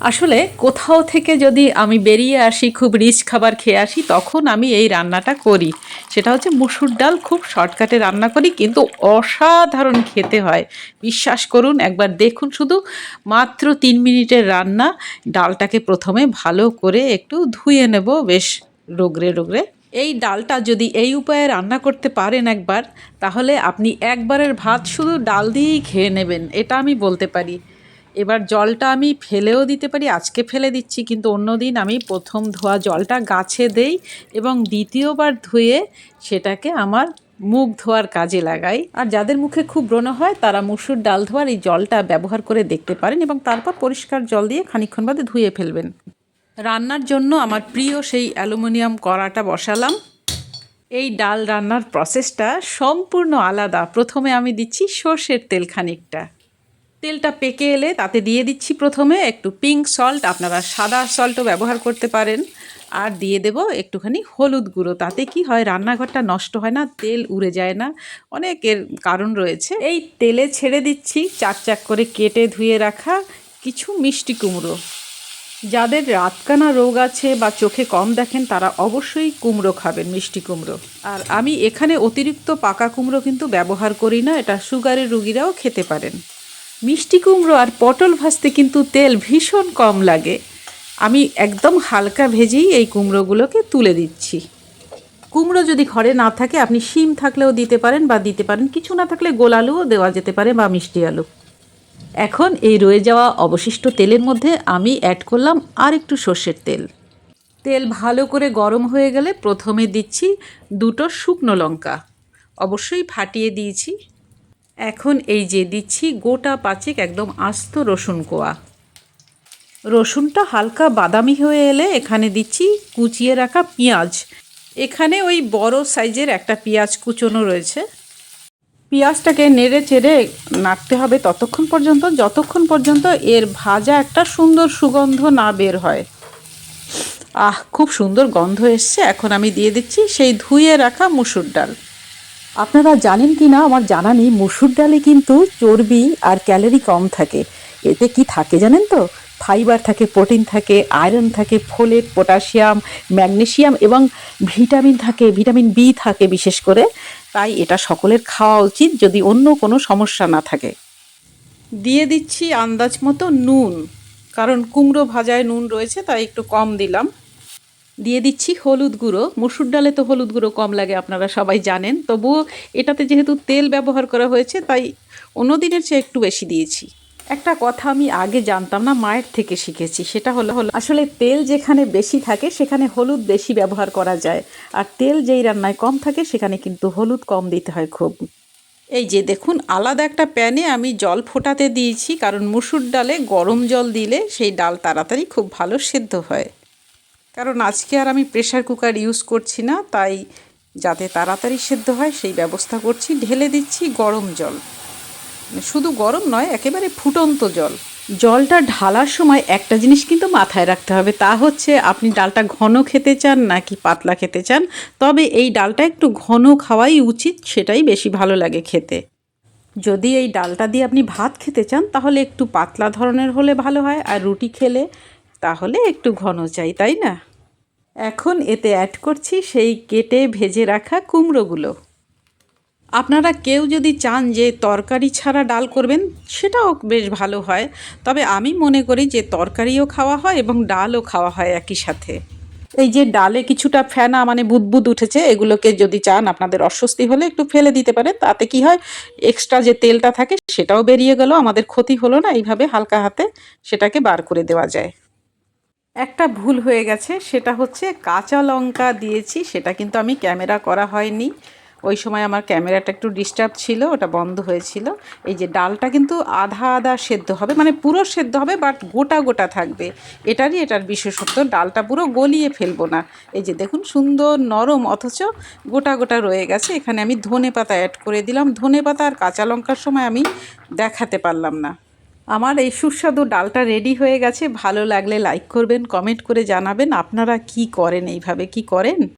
আসলে কোথাও থেকে যদি আমি বেরিয়ে আসি, খুব রিচ খাবার খেয়ে আসি, তখন আমি এই রান্নাটা করি। সেটা হচ্ছে মুসুর ডাল, খুব শর্টকাটে রান্না করি, কিন্তু অসাধারণ খেতে হয়। বিশ্বাস করুন, একবার দেখুন শুধু মাত্র তিন মিনিটের রান্না। ডালটাকে প্রথমে ভালো করে একটু ধুয়ে নেব, বেশ রোগরে রোগরে এই ডালটা যদি এই উপায়ে রান্না করতে পারেন একবার, তাহলে আপনি একবারের ভাত শুধু ডাল দিয়েই খেয়ে নেবেন, এটা আমি বলতে পারি। এবার জলটা আমি ফেলেও দিতে পারি, আজকে ফেলে দিচ্ছি, কিন্তু অন্য দিন আমি প্রথম ধোয়া জলটা গাছে দেই এবং দ্বিতীয়বার ধুয়ে সেটাকে আমার মুখ ধোয়ার কাজে লাগাই। আর যাদের মুখে খুব ব্রণ হয়, তারা মুসুর ডাল ধোয়ার এই জলটা ব্যবহার করে দেখতে পারেন এবং তারপর পরিষ্কার জল দিয়ে খানিকক্ষণ বাদে ধুয়ে ফেলবেন। রান্নার জন্য আমার প্রিয় সেই অ্যালুমিনিয়াম কড়াটা বসালাম। এই ডাল রান্নার প্রসেসটা সম্পূর্ণ আলাদা। প্রথমে আমি দিচ্ছি সর্ষের তেল খানিকটা। তেলটা পেকে এলে তাতে দিয়ে দিচ্ছি প্রথমে একটু পিঙ্ক সল্ট আপনারা সাদা সল্টও ব্যবহার করতে পারেন। আর দিয়ে দেব একটুখানি হলুদ গুঁড়ো, তাতে কি হয়, রান্নাঘরটা নষ্ট হয় না, তেল উড়ে যায় না। অনেকের কারণ রয়েছে। এই তেলে ছেড়ে দিচ্ছি চাক চাক করে কেটে ধুয়ে রাখা কিছু মিষ্টি কুমড়ো। যাদের রাতকানা রোগ আছে বা চোখে কম দেখেন, তারা অবশ্যই কুমড়ো খাবেন, মিষ্টি কুমড়ো। আর আমি এখানে অতিরিক্ত পাকা কুমড়ো কিন্তু ব্যবহার করি না, এটা সুগারের রুগীরাও খেতে পারেন। মিষ্টি কুমড়ো আর পটল ভাজতে কিন্তু তেল ভীষণ কম লাগে। আমি একদম হালকা ভেজেই এই কুমড়োগুলোকে তুলে দিচ্ছি। কুমড়ো যদি ঘরে না থাকে, আপনি শিম থাকলেও দিতে পারেন বা দিতে পারেন। কিছু না থাকলে গোল আলুও দেওয়া যেতে পারে বা মিষ্টি আলু। এখন এই রয়ে যাওয়া অবশিষ্ট তেলের মধ্যে আমি অ্যাড করলাম আর একটু সর্ষের তেল। তেল ভালো করে গরম হয়ে গেলে প্রথমে দিচ্ছি দুটো শুকনো লঙ্কা। অবশ্যই ফাটিয়ে দিয়েছি। এখন এই যে দিচ্ছি গোটা পাঁচেক একদম আস্ত রসুন কোয়া। রসুনটা হালকা বাদামি হয়ে এলে এখানে দিচ্ছি কুচিয়ে রাখা পেঁয়াজ। এখানে ওই বড় সাইজের একটা পেঁয়াজ কুচোনো রয়েছে। পেঁয়াজটাকে নেড়ে চেড়ে নাড়তে হবে ততক্ষণ পর্যন্ত, যতক্ষণ পর্যন্ত এর ভাজা একটা সুন্দর সুগন্ধ না বের হয়। আহ, খুব সুন্দর গন্ধ এসছে। এখন আমি দিয়ে দিচ্ছি সেই ধুয়ে রাখা মুসুর ডাল। আপনারা জানেন কি না আমার জানা নেই, মুসুর ডালে কিন্তু চর্বি আর ক্যালোরি কম থাকে। এতে কি থাকে জানেন তো? ফাইবার থাকে, প্রোটিন থাকে, আয়রন থাকে, ফোলেট, পটাশিয়াম ম্যাগনেশিয়াম এবং ভিটামিন থাকে, ভিটামিন বি থাকে বিশেষ করে। তাই এটা সকলের খাওয়া উচিত যদি অন্য কোনো সমস্যা না থাকে। দিয়ে দিচ্ছি আন্দাজ মতো নুন, কারণ কুমড়ো ভাজায় নুন রয়েছে, তাই একটু কম দিলাম। দিয়ে দিচ্ছি হলুদ গুঁড়ো। মুসুর ডালে তো হলুদ গুঁড়ো কম লাগে, আপনারা সবাই জানেন। তবুও এটাতে যেহেতু তেল ব্যবহার করা হয়েছে, তাই অন্য দিনের চেয়ে একটু বেশি দিয়েছি। একটা কথা আমি আগে জানতাম না, মায়ের থেকে শিখেছি। সেটা হলো হলো আসলে তেল যেখানে বেশি থাকে, সেখানে হলুদ বেশি ব্যবহার করা যায়। আর তেল যেই রান্নায় কম থাকে, সেখানে কিন্তু হলুদ কম দিতে হয় খুব। এই যে দেখুন, আলাদা একটা প্যানে আমি জল ফোটাতে দিয়েছি, কারণ মুসুর ডালে গরম জল দিলে সেই ডাল তাড়াতাড়ি খুব ভালো সেদ্ধ হয়। কারণ আজকে আর আমি প্রেশার কুকার ইউজ করছি না, তাই যাতে তাড়াতাড়ি সেদ্ধ হয় সেই ব্যবস্থা করছি। ঢেলে দিচ্ছি গরম জল। মানে শুধু গরম নয়, একেবারে ফুটন্ত জল। জলটা ঢালার সময় একটা জিনিস কিন্তু মাথায় রাখতে হবে, তা হচ্ছে আপনি ডালটা ঘন খেতে চান নাকি পাতলা খেতে চান, তবে এই ডালটা একটু ঘন খাওয়াই উচিত, সেটাই বেশি ভালো লাগে খেতে। যদি এই ডালটা দিয়ে আপনি ভাত খেতে চান, তাহলে একটু পাতলা ধরনের হলে ভালো হয়, আর রুটি খেলে তাহলে একটু ঘন চাই, তাই না? এখন এতে অ্যাড করছি সেই কেটে ভেজে রাখা কুমড়োগুলো। আপনারা কেউ যদি চান যে তরকারি ছাড়া ডাল করবেন, সেটাও বেশ ভালো হয়। তবে আমি মনে করি যে তরকারিও খাওয়া হয় এবং ডালও খাওয়া হয় একই সাথে। এই যে ডালে কিছুটা ফেনা মানে বুদবুদ উঠেছে, এগুলোকে যদি চান, আপনাদের অস্বস্তি হলে একটু ফেলে দিতে পারে। তাতে কি হয় এক্সট্রা যে তেলটা থাকে সেটাও বেরিয়ে গেল, আমাদের ক্ষতি হলো না এইভাবে হালকা হাতে সেটাকে বার করে দেওয়া যায়। একটা ভুল হয়ে গেছে, সেটা হচ্ছে কাঁচা লঙ্কা দিয়েছি, সেটা কিন্তু আমি ক্যামেরা করা হয়নি। ওই সময় আমার ক্যামেরাটা একটু ডিস্টার্ব ছিল, ওটা বন্ধ হয়েছিল। এই যে ডালটা কিন্তু আধা আধা সেদ্ধ হবে মানে পুরো সেদ্ধ হবে, বাট গোটা গোটা থাকবে। এটারই এটার বিশেষত্ব, ডালটা পুরো গলিয়ে ফেলব না। এই যে দেখুন, সুন্দর নরম, অথচ গোটা গোটা রয়ে গেছে। এখানে আমি ধনে পাতা অ্যাড করে দিলাম। ধনে পাতা আর কাঁচা লঙ্কার সময় আমি দেখাতে পারলাম না। আমার এই সুস্বাদু ডালটা রেডি হয়ে গেছে। ভালো লাগলে লাইক করবেন কমেন্ট করে জানাবেন। আপনারা কি করেন এইভাবে? কি করেন?